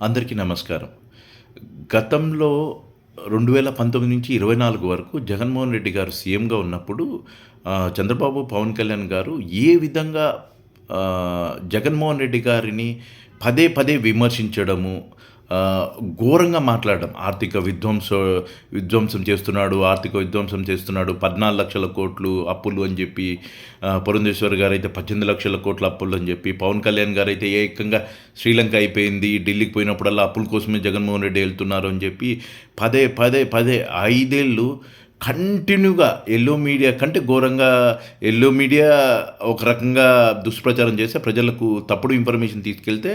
అందరికీ నమస్కారం. గతంలో రెండు వేల పంతొమ్మిది నుంచి ఇరవై నాలుగు వరకు జగన్మోహన్ రెడ్డి గారు సీఎంగా ఉన్నప్పుడు చంద్రబాబు పవన్ కళ్యాణ్ గారు ఏ విధంగా జగన్మోహన్ రెడ్డి గారిని పదే పదే విమర్శించడము ఘోరంగా మాట్లాడడం. ఆర్థిక విధ్వంస విధ్వంసం చేస్తున్నాడు ఆర్థిక విధ్వంసం చేస్తున్నాడు. పద్నాలుగు లక్షల కోట్లు అప్పులు అని చెప్పి పురంధేశ్వర్ గారు అయితే పద్దెనిమిది లక్షల కోట్ల అప్పులు అని చెప్పి పవన్ కళ్యాణ్ గారు అయితే ఏకంగా శ్రీలంక అయిపోయింది ఢిల్లీకి పోయినప్పుడల్లా అప్పుల కోసమే జగన్మోహన్ రెడ్డి వెళ్తున్నారు అని చెప్పి పదే పదే పదే ఐదేళ్ళు కంటిన్యూగా ఎల్లో మీడియా కంటే ఘోరంగా ఎల్లో మీడియా ఒక రకంగా దుష్ప్రచారం చేస్తే ప్రజలకు తప్పుడు ఇన్ఫర్మేషన్ తీసుకెళ్తే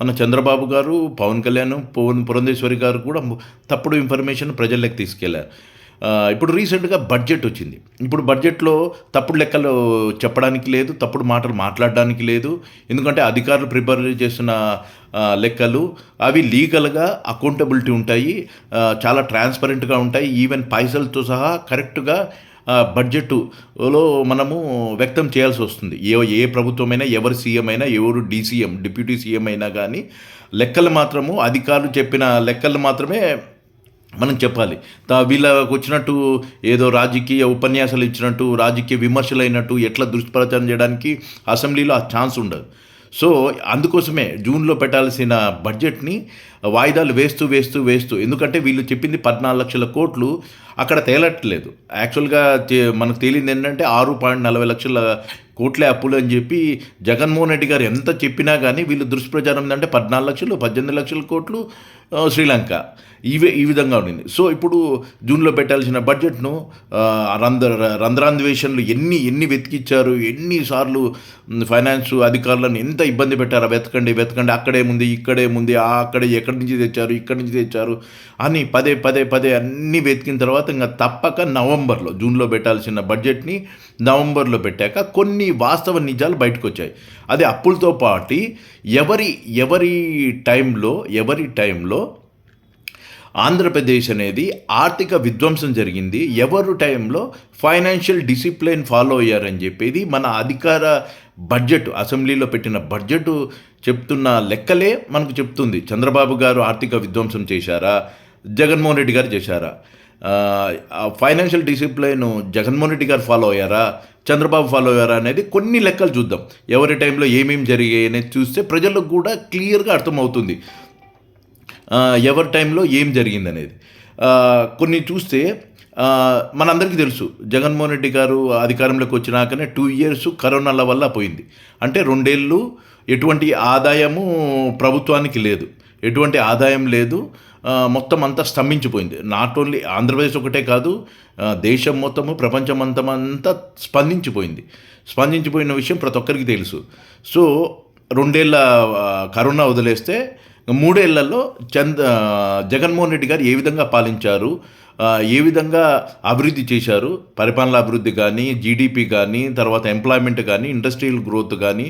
మన చంద్రబాబు గారు పవన్ కళ్యాణ్ పవన్ పురంధేశ్వరి గారు కూడా తప్పుడు ఇన్ఫర్మేషన్ ప్రజల్లోకి తీసుకెళ్ళారు. ఇప్పుడు రీసెంట్గా బడ్జెట్ వచ్చింది. ఇప్పుడు బడ్జెట్లో తప్పుడు లెక్కలు చెప్పడానికి లేదు తప్పుడు మాటలు మాట్లాడడానికి లేదు. ఎందుకంటే అధికారులు ప్రిపేర్ చేస్తున్న లెక్కలు అవి లీగల్గా అకౌంటబిలిటీ ఉంటాయి. చాలా ట్రాన్స్పరెంట్గా ఉంటాయి. ఈవెన్ పైసలతో సహా కరెక్ట్గా బడ్జెట్లో మనము వ్యక్తం చేయాల్సి వస్తుంది. ఏ ఏ ప్రభుత్వమైనా ఎవరు సీఎం అయినా ఎవరు డీసీఎం డిప్యూటీ సీఎం అయినా కానీ లెక్కలు మాత్రము అధికారులు చెప్పిన లెక్కలు మాత్రమే మనం చెప్పాలి. తా వీళ్ళకు వచ్చినట్టు ఏదో రాజకీయ ఉపన్యాసాలు ఇచ్చినట్టు రాజకీయ విమర్శలు అయినట్టు ఎట్లా దుష్ప్రచారం చేయడానికి అసెంబ్లీలో ఆ ఛాన్స్ ఉండదు. సో అందుకోసమే జూన్లో పెట్టాల్సిన బడ్జెట్ని వాయిదాలు వేస్తూ వేస్తూ వేస్తూ. ఎందుకంటే వీళ్ళు చెప్పింది పద్నాలుగు లక్షల కోట్లు అక్కడ తేలట్లేదు. యాక్చువల్గా మనకు తేలింది ఏంటంటే ఆరు పాయింట్ నలభై లక్షల కోట్లే అప్పులు అని చెప్పి జగన్మోహన్ రెడ్డి గారు ఎంత చెప్పినా కానీ వీళ్ళు దుష్ప్రచారం ఏంటంటే పద్నాలుగు లక్షలు పద్దెనిమిది లక్షల కోట్లు శ్రీలంక. ఇవే ఈ విధంగా ఉండింది. సో ఇప్పుడు జూన్లో పెట్టాల్సిన బడ్జెట్ను రంధ్ర రంధ్రాన్వేషణలు ఎన్ని ఎన్ని వెతికిచ్చారు ఎన్నిసార్లు ఫైనాన్స్ అధికారులను ఎంత ఇబ్బంది పెట్టారు వెతకండి వెతకండి అక్కడేముంది ఇక్కడేముంది ఆ అక్కడే ఎక్కడి నుంచి తెచ్చారు ఇక్కడి నుంచి తెచ్చారు అని పదే పదే పదే అన్నీ వెతికిన తర్వాత ఇంకా తప్పక నవంబర్లో జూన్లో పెట్టాల్సిన బడ్జెట్ని నవంబర్లో పెట్టాక కొన్ని వాస్తవ నిజాలు బయటకు వచ్చాయి అది అప్పులతో పాటు ఎవరి ఎవరి టైంలో ఎవరి టైంలో ఆంధ్రప్రదేశ్ అనేది ఆర్థిక విధ్వంసం జరిగింది ఎవరు టైంలో ఫైనాన్షియల్ డిసిప్లిన్ ఫాలో అయ్యారని చెప్పేది మన అధికార బడ్జెట్ అసెంబ్లీలో పెట్టిన బడ్జెట్ చెప్తున్న లెక్కలే మనకు చెప్తుంది. చంద్రబాబు గారు ఆర్థిక విధ్వంసం చేశారా? జగన్మోహన్ రెడ్డి గారు చేశారా? ఫైనాన్షియల్ డిసిప్లిన్ జగన్మోహన్ రెడ్డి గారు ఫాలో అయ్యారా? చంద్రబాబు ఫాలో అయ్యారా అనేది కొన్ని లెక్కలు చూద్దాం. ఎవరి టైంలో ఏమేమి జరిగాయి అనేది చూస్తే ప్రజలకు కూడా క్లియర్గా అర్థమవుతుంది. ఎవరి టైంలో ఏం జరిగింది అనేది. కొన్ని చూస్తే మనందరికీ తెలుసు జగన్మోహన్ రెడ్డి గారు అధికారంలోకి వచ్చినాకనే టూ ఇయర్స్ కరోనాల వల్ల పోయింది. అంటే రెండేళ్ళు ఎటువంటి ఆదాయము ప్రభుత్వానికి లేదు. ఎటువంటి ఆదాయం లేదు. మొత్తం అంతా స్తంభించిపోయింది. నాట్ ఓన్లీ ఆంధ్రప్రదేశ్ ఒకటే కాదు దేశం మొత్తము ప్రపంచం అంతా స్పందించిపోయింది. స్పందించిపోయిన విషయం ప్రతి ఒక్కరికి తెలుసు. సో రెండేళ్ళ కరోనా వదిలేస్తే మూడేళ్ళలో చంద్ జగన్మోహన్ రెడ్డి గారు ఏ విధంగా పాలించారు? ఏ విధంగా అభివృద్ధి చేశారు? పరిపాలన అభివృద్ధి కానీ జీడిపి కానీ తర్వాత ఎంప్లాయ్మెంట్ కానీ ఇండస్ట్రియల్ గ్రోత్ కానీ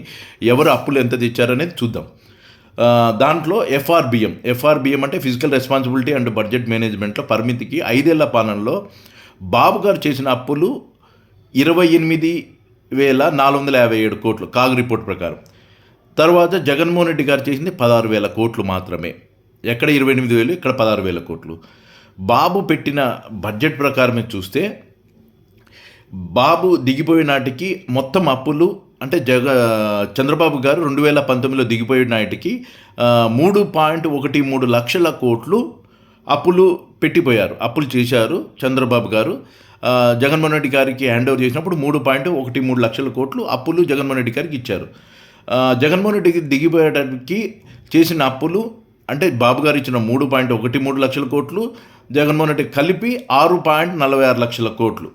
ఎవరు అప్పులు ఎంత తెచ్చారనేది చూద్దాం. దాంట్లో ఎఫ్ఆర్బిఎం ఎఫ్ఆర్బిఎం అంటే ఫిజికల్ రెస్పాన్సిబిలిటీ అండ్ బడ్జెట్ మేనేజ్మెంట్లో పరిమితికి ఐదేళ్ళ పాలనలో బాబు గారు చేసిన అప్పులు ఇరవై ఎనిమిది వేల నాలుగు వందల యాభై ఏడు కోట్లు కాగ్ రిపోర్ట్ ప్రకారం. తర్వాత జగన్మోహన్ రెడ్డి గారు చేసింది పదహారు వేల కోట్లు మాత్రమే. ఎక్కడ ఇరవై ఎనిమిది వేలు ఇక్కడ పదహారు వేల కోట్లు. బాబు పెట్టిన బడ్జెట్ ప్రకారమే చూస్తే బాబు దిగిపోయే నాటికి మొత్తం అప్పులు అంటే జగ చంద్రబాబు గారు రెండు వేల పంతొమ్మిదిలో దిగిపోయే నాటికి మూడు పాయింట్ ఒకటి మూడు లక్షల కోట్లు అప్పులు పెట్టిపోయారు అప్పులు చేశారు చంద్రబాబు గారు. జగన్మోహన్ రెడ్డి గారికి హ్యాండ్ ఓవర్ చేసినప్పుడు మూడు పాయింట్ ఒకటి మూడు లక్షల కోట్లు అప్పులు జగన్మోహన్ రెడ్డి గారికి ఇచ్చారు. జగన్మోహన్ రెడ్డికి దిగిపోయేటానికి చేసిన అప్పులు అంటే బాబు గారు ఇచ్చిన మూడు పాయింట్ ఒకటి మూడు లక్షల కోట్లు జగన్మోహన్ రెడ్డి కలిపి ఆరు పాయింట్ నలభై ఆరు లక్షల కోట్లు.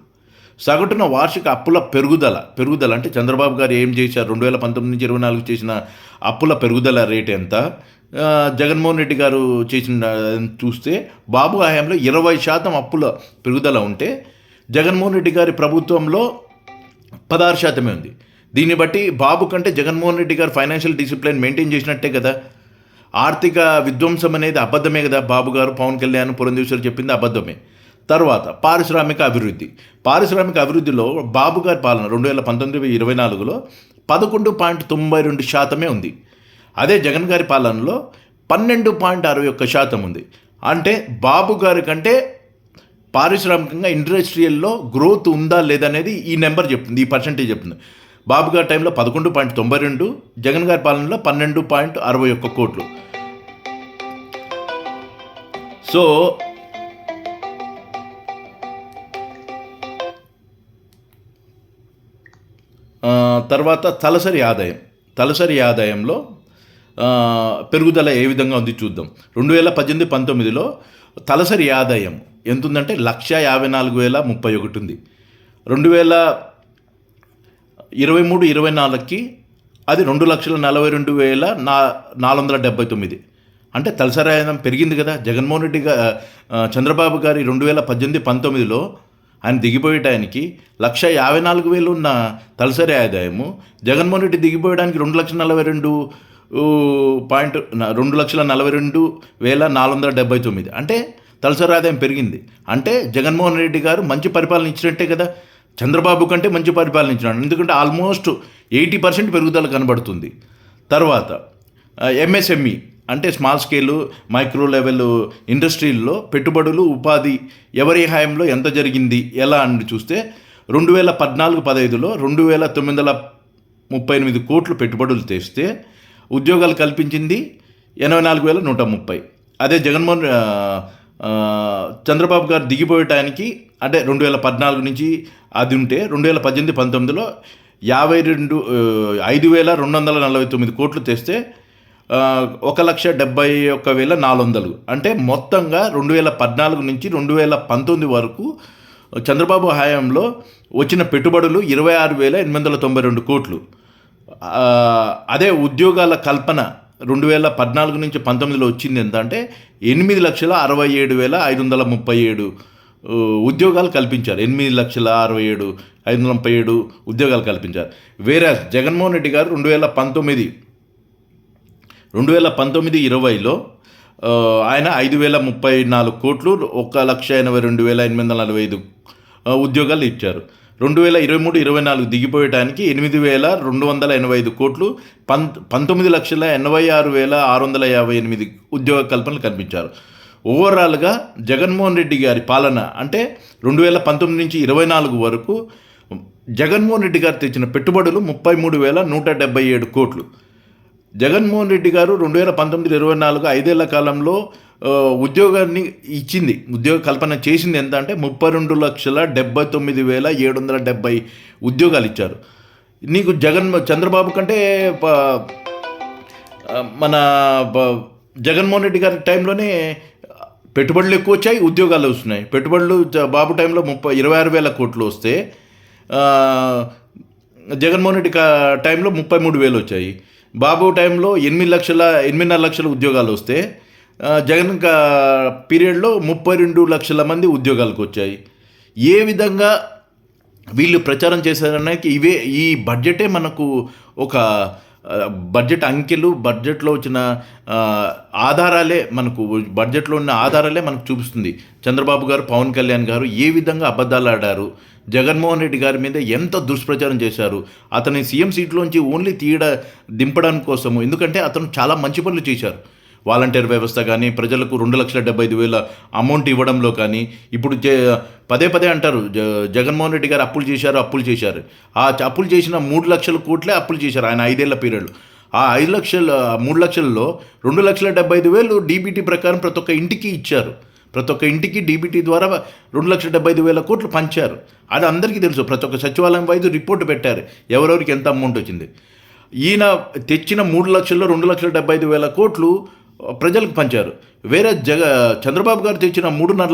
సగటున వార్షిక అప్పుల పెరుగుదల పెరుగుదల అంటే చంద్రబాబు గారు ఏం చేశారు? రెండు వేల పంతొమ్మిది నుంచి ఇరవై నాలుగు చేసిన అప్పుల పెరుగుదల రేట్ ఎంత? జగన్మోహన్ రెడ్డి గారు చేసిన చూస్తే బాబు హయాంలో ఇరవై శాతం అప్పుల పెరుగుదల ఉంటే జగన్మోహన్ రెడ్డి గారి ప్రభుత్వంలో పదహారు శాతమే ఉంది. దీన్ని బట్టి బాబు కంటే జగన్మోహన్ రెడ్డి గారు ఫైనాన్షియల్ డిసిప్లిన్ మెయింటైన్ చేసినట్టే కదా. ఆర్థిక విధ్వంసం అనేది అబద్ధమే కదా బాబు గారు పవన్ కళ్యాణ్ పురంధేశ్వర్ చెప్పింది అబద్ధమే. తర్వాత పారిశ్రామిక అభివృద్ధి. పారిశ్రామిక అభివృద్ధిలో బాబు గారి పాలన రెండు వేల పంతొమ్మిది ఇరవై నాలుగులో పదకొండు పాయింట్ తొంభై రెండు శాతమే ఉంది. అదే జగన్ గారి పాలనలో పన్నెండు పాయింట్ అరవై ఒక్క శాతం ఉంది. అంటే బాబు గారి కంటే పారిశ్రామికంగా ఇండస్ట్రియల్లో గ్రోత్ ఉందా లేదనేది ఈ నెంబర్ చెప్తుంది ఈ పర్సంటేజ్ చెప్తుంది. బాబు గారి టైంలో పదకొండు పాయింట్ తొంభై రెండు జగన్ గారి పాలనలో పన్నెండు పాయింట్ అరవై ఒక్క కోట్లు. సో తర్వాత తలసరి ఆదాయం. తలసరి ఆదాయంలో పెరుగుదల ఏ విధంగా ఉంది చూద్దాం. రెండు వేల పద్దెనిమిది పంతొమ్మిదిలో తలసరి ఆదాయం ఎంత ఉందంటే లక్ష యాభై నాలుగు వేల ముప్పై ఒకటి ఉంది. రెండు వేల ఇరవై మూడు ఇరవై నాలుగుకి అది రెండు లక్షల నలభై రెండు వేల నా నాలుగు వందల డెబ్బై తొమ్మిది. అంటే తలసరి ఆదాయం పెరిగింది కదా. జగన్మోహన్ రెడ్డి చంద్రబాబు గారి రెండు వేల పద్దెనిమిది పంతొమ్మిదిలో ఆయన దిగిపోయటానికి లక్ష యాభై నాలుగు వేలు ఉన్న తలసరి ఆదాయము జగన్మోహన్ రెడ్డి దిగిపోయడానికి రెండు లక్షల నలభై రెండు పాయింట్ రెండు లక్షల నలభై రెండు వేల నాలుగు వందల డెబ్బై తొమ్మిది. అంటే తలసరి ఆదాయం పెరిగింది. అంటే జగన్మోహన్ రెడ్డి గారు మంచి పరిపాలన ఇచ్చినట్టే కదా. చంద్రబాబు కంటే మంచి పరిపాలించినాడు. ఎందుకంటే ఆల్మోస్ట్ ఎయిటీ పర్సెంట్ పెరుగుదల కనబడుతుంది. తర్వాత ఎంఎస్ఎంఈ అంటే స్మాల్ స్కేలు మైక్రో లెవెల్ ఇండస్ట్రీల్లో పెట్టుబడులు ఉపాధి ఎవరి హాయంలో ఎంత జరిగింది ఎలా అని చూస్తే రెండు వేల పద్నాలుగు పదహైదులో రెండు వేల తొమ్మిది వందల ముప్పై ఎనిమిది కోట్లు పెట్టుబడులు తెస్తే ఉద్యోగాలు కల్పించింది ఎనభై నాలుగు వేల నూట ముప్పై. అదే జగన్మోహన్ చంద్రబాబు గారు దిగిపోయటానికి అంటే రెండు వేల పద్నాలుగు నుంచి అది ఉంటే రెండు వేల పద్దెనిమిది పంతొమ్మిదిలో యాభై రెండు ఐదు వేల రెండు వందల నలభై తొమ్మిది కోట్లు తెస్తే ఒక లక్ష డెబ్బై ఒక్క వేల నాలుగు వందలు. అంటే మొత్తంగా రెండు వేల పద్నాలుగు నుంచి రెండు వేల పంతొమ్మిది వరకు చంద్రబాబు హయాంలో వచ్చిన పెట్టుబడులు ఇరవై ఆరు వేల ఎనిమిది వందల తొంభై రెండు కోట్లు. అదే ఉద్యోగాల కల్పన రెండు వేల పద్నాలుగు నుంచి పంతొమ్మిదిలో వచ్చింది ఎంత అంటే ఎనిమిది లక్షల అరవై ఏడు వేల ఐదు వందల ముప్పై ఏడు ఉద్యోగాలు కల్పించారు. ఎనిమిది లక్షల అరవై ఏడు ఐదు వందల ముప్పై ఏడు ఉద్యోగాలు కల్పించారు. వేరే జగన్మోహన్ రెడ్డి గారు రెండు వేల పంతొమ్మిది రెండు వేల పంతొమ్మిది ఇరవైలో ఆయన ఐదు వేల ముప్పై నాలుగు కోట్లు ఒక లక్ష ఎనభై రెండు వేల ఎనిమిది వందల నలభై ఐదు ఉద్యోగాలు ఇచ్చారు. రెండు వేల ఇరవై మూడు ఇరవై నాలుగు దిగిపోయటానికి ఎనిమిది వేల రెండు వందల ఎనభై ఐదు కోట్లు పం పంతొమ్మిది లక్షల ఎనభై ఆరు వేల ఆరు వందల యాభై ఎనిమిది ఉద్యోగ కల్పనలు కనిపించారు. ఓవరాల్గా జగన్మోహన్ రెడ్డి గారి పాలన అంటే రెండు వేల పంతొమ్మిది నుంచి ఇరవై నాలుగు వరకు జగన్మోహన్ రెడ్డి గారు తెచ్చిన పెట్టుబడులు ముప్పై మూడు వేల నూట డెబ్బై ఏడు కోట్లు. జగన్మోహన్ రెడ్డి గారు రెండు వేల పంతొమ్మిది ఇరవై నాలుగు ఐదేళ్ళ కాలంలో ఉద్యోగాన్ని ఇచ్చింది. ఉద్యోగ కల్పన చేసింది ఎంత అంటే ముప్పై రెండు లక్షల డెబ్బై తొమ్మిది వేల ఏడు వందల డెబ్బై ఉద్యోగాలు ఇచ్చారు. నీకు జగన్ చంద్రబాబు కంటే ప- మన జగన్మోహన్ రెడ్డి గారి టైంలోనే పెట్టుబడులు ఎక్కువ వచ్చాయి ఉద్యోగాలు వస్తున్నాయి. పెట్టుబడులు బాబు టైంలో ముప్పై ఇరవై ఆరు వేల కోట్లు వస్తే జగన్మోహన్ రెడ్డి కా- టైంలో ముప్పై మూడు వేలు వచ్చాయి. బాబు టైంలో ఎనిమిది లక్షల ఎనిమిదిన్నర లక్షల ఉద్యోగాలు వస్తే జగన్ పీరియడ్లో ముప్పై రెండు లక్షల మంది ఉద్యోగాలకు వచ్చాయి. ఏ విధంగా వీళ్ళు ప్రచారం చేశారనడానికి ఇవే ఈ బడ్జెటే మనకు ఒక బడ్జెట్ అంకెలు బడ్జెట్లో వచ్చిన ఆధారాలే మనకు బడ్జెట్లో ఉన్న ఆధారాలే మనకు చూపిస్తుంది. చంద్రబాబు గారు పవన్ కళ్యాణ్ గారు ఏ విధంగా అబద్ధాలు ఆడారు? జగన్మోహన్ రెడ్డి గారి మీద ఎంత దుష్ప్రచారం చేశారు? అతని సీఎం సీట్లోంచి ఓన్లీ తీయడ దింపడానికి కోసము ఎందుకంటే అతను చాలా మంచి పనులు చేశారు. వాలంటీర్ వ్యవస్థ కానీ ప్రజలకు రెండు లక్షల డెబ్బై ఐదు వేల అమౌంట్ ఇవ్వడంలో కానీ ఇప్పుడు జ- పదే పదే అంటారు జ జగన్మోహన్ రెడ్డి గారు అప్పులు చేశారు అప్పులు చేశారు. ఆ అప్పులు చేసిన మూడు లక్షల కోట్లే అప్పులు చేశారు ఆయన ఐదేళ్ళ పీరియడ్లో. ఆ ఐదు లక్షల మూడు లక్షల్లో రెండు లక్షల డెబ్బై ఐదు వేలు డీబీటీ ప్రకారం ప్రతి ఒక్క ఇంటికి ఇచ్చారు. ప్రతి ఒక్క ఇంటికి డీబీటీ ద్వారా రెండు లక్షల డెబ్బై ఐదు వేల కోట్లు పంచారు. అది అందరికీ తెలుసు. ప్రతి ఒక్క సచివాలయం వైద్యు రిపోర్ట్ పెట్టారు. ఎవరెవరికి ఎంత అమౌంట్ వచ్చింది. ఈయన తెచ్చిన మూడు లక్షల్లో రెండు లక్షల డెబ్బై ఐదు వేల కోట్లు ప్రజలకు పంచారు. వేరే జగ చంద్రబాబు గారు తెచ్చిన మూడున్నర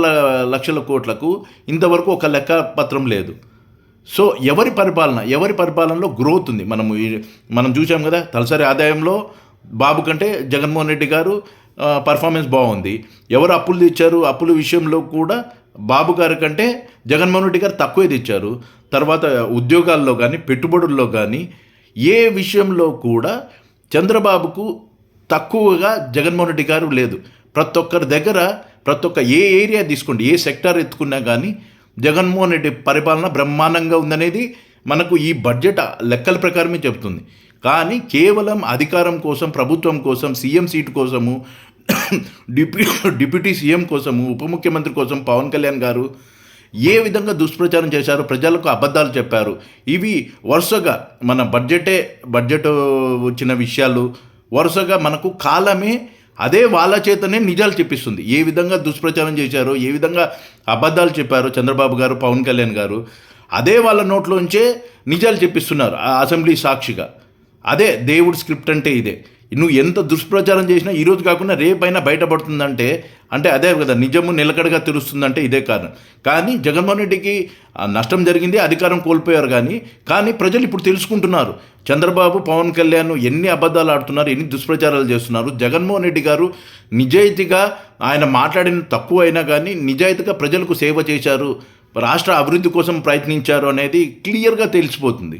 లక్షల కోట్లకు ఇంతవరకు ఒక లెక్క పత్రం లేదు. సో ఎవరి పరిపాలన? ఎవరి పరిపాలనలో గ్రోత్ ఉంది? మనము మనం చూసాం కదా తలసరి ఆదాయంలో బాబు కంటే జగన్మోహన్ రెడ్డి గారు పర్ఫార్మెన్స్ బాగుంది. ఎవరు అప్పులు తెచ్చారు? అప్పుల విషయంలో కూడా బాబు గారి కంటే జగన్మోహన్ రెడ్డి గారు తక్కువే తెచ్చారు. తర్వాత ఉద్యోగాల్లో కానీ పెట్టుబడుల్లో కానీ ఏ విషయంలో కూడా చంద్రబాబుకు తక్కువగా జగన్మోహన్ రెడ్డి గారు లేదు. ప్రతి ఒక్కరి దగ్గర ప్రతి ఒక్క ఏ ఏరియా తీసుకోండి ఏ సెక్టార్ ఎత్తుకున్నా కానీ జగన్మోహన్ రెడ్డి పరిపాలన బ్రహ్మాండంగా ఉందనేది మనకు ఈ బడ్జెట్ లెక్కల ప్రకారమే చెప్తుంది కానీ కేవలం అధికారం కోసం ప్రభుత్వం కోసం సీఎం సీటు కోసము డిప్యూ డిప్యూటీ సీఎం కోసము ఉప ముఖ్యమంత్రి కోసం పవన్ కళ్యాణ్ గారు ఏ విధంగా దుష్ప్రచారం చేశారు ప్రజలకు అబద్ధాలు చెప్పారు. ఇవి వరుసగా మన బడ్జెటే బడ్జెట్ వచ్చిన విషయాలు వరుసగా మనకు కాలమే అదే వాళ్ళ చేతనే నిజాలు చెప్పిస్తుంది. ఏ విధంగా దుష్ప్రచారం చేశారో ఏ విధంగా అబద్ధాలు చెప్పారో చంద్రబాబు గారు పవన్ కళ్యాణ్ గారు అదే వాళ్ళ నోట్లోంచే నిజాలు చెప్పిస్తున్నారు ఆ అసెంబ్లీ సాక్షిగా. అదే దేవుడి స్క్రిప్ట్ అంటే ఇదే. నువ్వు ఎంత దుష్ప్రచారం చేసినా ఈరోజు కాకుండా రేపైనా బయటపడుతుందంటే అంటే అదే కదా నిజము నిలకడగా తెలుస్తుందంటే ఇదే కారణం. కానీ జగన్మోహన్ రెడ్డికి నష్టం జరిగింది అధికారం కోల్పోయారు కానీ కానీ ప్రజలు ఇప్పుడు తెలుసుకుంటున్నారు. చంద్రబాబు పవన్ కళ్యాణ్ ఎన్ని అబద్ధాలు ఆడుతున్నారు ఎన్ని దుష్ప్రచారాలు చేస్తున్నారు. జగన్మోహన్ రెడ్డి గారు నిజాయితీగా ఆయన మాట్లాడిన తక్కువ అయినా కానీ నిజాయితీగా ప్రజలకు సేవ చేశారు. రాష్ట్ర అభివృద్ధి కోసం ప్రయత్నించారు అనేది క్లియర్గా తెలిసిపోతుంది.